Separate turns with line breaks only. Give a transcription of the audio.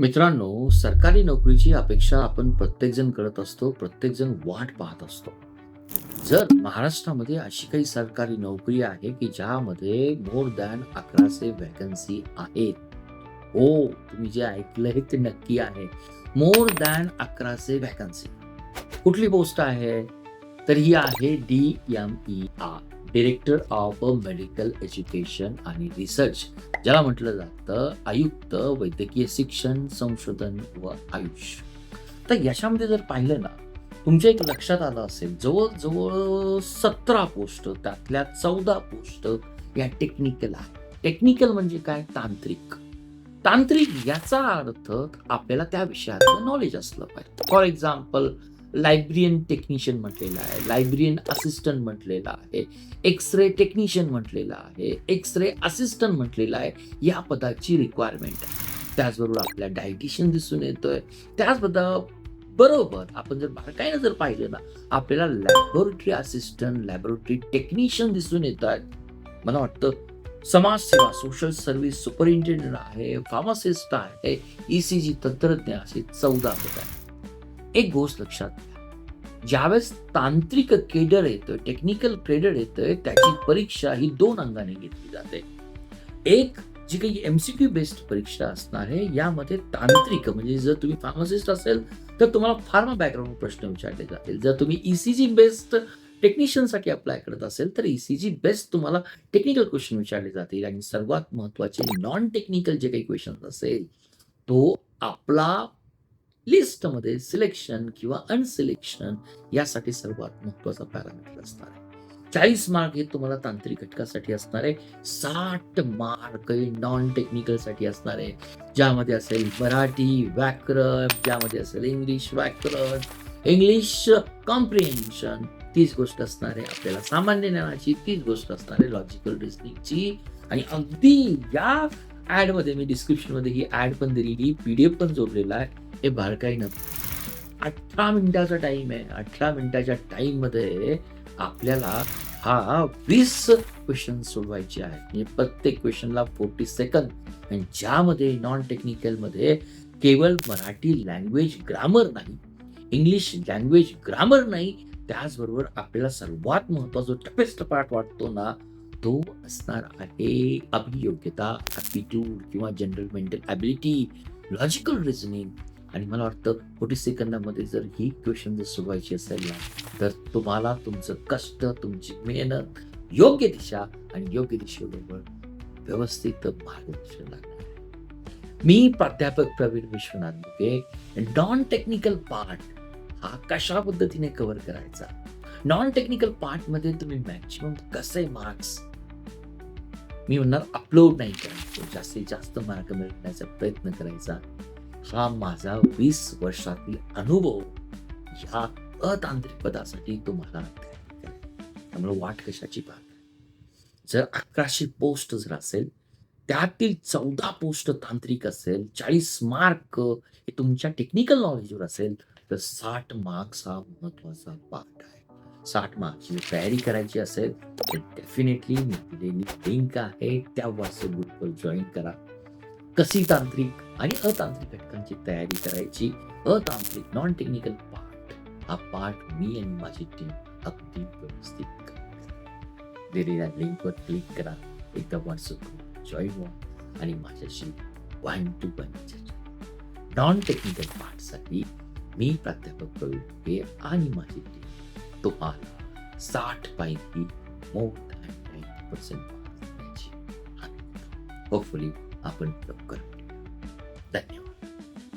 मित्रांनो सरकारी नोकरीची अपेक्षा आपण प्रत्येकजण करत असतो प्रत्येकजण वाट पाहत असतो. जर महाराष्ट्रामध्ये अशी काही सरकारी नोकरी आहे की ज्यामध्ये मोर दॅन अकराशे व्हॅकन्सी आहेत. हो तुम्ही जे ऐकलंय ते नक्की आहे. मोर दॅन अकराशे व्हॅकन्सी कुठली पोस्ट आहे? तर ही आहे D M E R director of medical education आणि रिसर्च ज्याला म्हटलं जातं आयुक्त वैद्यकीय शिक्षण संशोधन व आयुष तर याच्यामध्ये जर पाहिलं ना तुमच्या एक लक्षात आलं असेल जवळजवळ सतरा पोस्ट त्यातल्या चौदा पोस्ट या टेक्निकल आहे टेक्निकल म्हणजे काय? तांत्रिक. तांत्रिक याचा अर्थ आपल्याला त्या विषयाचं नॉलेज असलं पाहिजे. फॉर एक्झाम्पल लायब्रियन टेक्निशियन म्हटलेलं आहे लायब्रियन असिस्टंट म्हटलेलं आहे एक्स रे टेक्निशियन म्हटलेलं आहे एक्स रे असिस्टंट म्हटलेलं आहे या पदाची रिक्वायरमेंट आहे. त्याचबरोबर आपल्या डायटिशियन दिसून येतोय. पदा बरोबर आपण जर बारकाईनं जर पाहिलं ना आपल्याला लॅबोरेटरी असिस्टंट लॅबोरेटरी टेक्निशियन दिसून येत आहेत मला वाटतं समाजसेवा सोशल सर्व्हिस सुपरिंटेंडंट आहे फार्मासिस्ट आहे ई सी जी तंत्रज्ञ असे चौदा पद आहेत. एक गोष्ट लक्षात. घ्या ज्यावेळेस तांत्रिक केडर येतोय टेक्निकल क्रेडर येतोय त्याची परीक्षा ही दोन अंगाने घेतली जाते. एक जी काही एमसीक्यू बेस्ड परीक्षा असणार आहे यामध्ये तांत्रिक म्हणजे जर तुम्ही फार्मासिस्ट असेल तर तुम्हाला फार्मा बॅकग्राऊंड प्रश्न विचारले जातील. जर तुम्ही ईसीजी बेस्ड टेक्निशियनसाठी अप्लाय करत असेल तर ईसीजी बेस्ट तुम्हाला टेक्निकल क्वेश्चन विचारले जातील. आणि सर्वात महत्त्वाचे नॉन टेक्निकल जे काही क्वेश्चन असेल तो आपला लिस्टमध्ये सिलेक्शन किंवा अनसिलेक्शन यासाठी सर्वात महत्त्वाचा पॅरामीटर असणार आहे. चाळीस मार्क हे तुम्हाला तांत्रिक घटकासाठी असणार आहे. साठ मार्क हे नॉन टेक्निकलसाठी असणार आहे. ज्यामध्ये असेल मराठी व्याकरण ज्यामध्ये असेल इंग्लिश व्याकरण इंग्लिश कॉम्प्रिहेन्शन तीच गोष्ट असणार आहे. आपल्याला सामान्य ज्ञानाची तीच गोष्ट असणार आहे. लॉजिकल रिझनिंगची आणि अगदी या ऍडमध्ये मी डिस्क्रिप्शनमध्ये ही ऍड पण दिलेली पीडीएफ पण जोडलेला आहे. हे बारकाईनं अठरा मिनिटाचा टाइम आहे. अठरा मिनिटाच्या टाईममध्ये आपल्याला हा वीस क्वेश्चन सोडवायचे आहे म्हणजे प्रत्येक क्वेश्चनला फोर्टी सेकंद आणि ज्यामध्ये नॉन टेक्निकलमध्ये केवळ मराठी लँग्वेज ग्रामर नाही इंग्लिश लँग्वेज ग्रामर नाही त्याचबरोबर आपल्याला सर्वात महत्त्वाचा टफेस्ट पार्ट वाटतो ना तो असणार आहे अभियोग्यता ॲप्टिट्यूड किंवा general mental ability logical reasoning आणि मला वाटतं फोर्टी सेकंदामध्ये जर ही क्वेश्चन जर सोडवायची असेल ना तर तुम्हाला तुमचं कष्ट तुमची मेहनत योग्य दिशा आणि योग्य दिशेबरोबर व्यवस्थित मार्गदर्शन लागणार मी प्राध्यापक Pravin Vishwanath Buke non technical part हा कशा पद्धतीने कव्हर करायचा? नॉन टेक्निकल पार्टमध्ये तुम्ही मॅक्सिमम कसे मार्क्स मी म्हणणार अपलोड नाही करायचं. जास्तीत जास्त मार्क मिळवण्याचा प्रयत्न करायचा. हा माझा वीस वर्षातील अनुभव ह्या अतांत्रिक पदासाठी तुम्हाला त्यामुळे वाट कशाची पाहत? जर अकराशे पोस्ट जर असेल त्यातील चौदा पोस्ट तांत्रिक असेल चाळीस मार्क हे तुमच्या टेक्निकल नॉलेजवर असेल तर साठ मार्क्स हा महत्त्वाचा पार्ट आहे. साठ मार्क्सची तयारी करायची असेल तर डेफिनेटली मी दिलेली लिंक आहे. त्या व्हॉट्सअप ग्रुपवर जॉईन करा. कशी तांत्रिक आणि अतांत्रिक घटकांची तयारी करायची अतांत्रिक नॉन टेक्निकल पार्ट हा पार्ट मी आणि माझी टीम अगदी व्यवस्थित करते दिलेल्या लिंकवर क्लिक करा. एकदा व्हॉट्सअप जॉईन व्हा आणि माझ्याशी वन टू वन चर्चा नॉन टेक्निकल पार्टसाठी मी प्राध्यापक प्रवीण आणि माझी टीम तुम्हाला साठ पैकी more than ninety percent hopefully आपण लवकर धन्यवाद.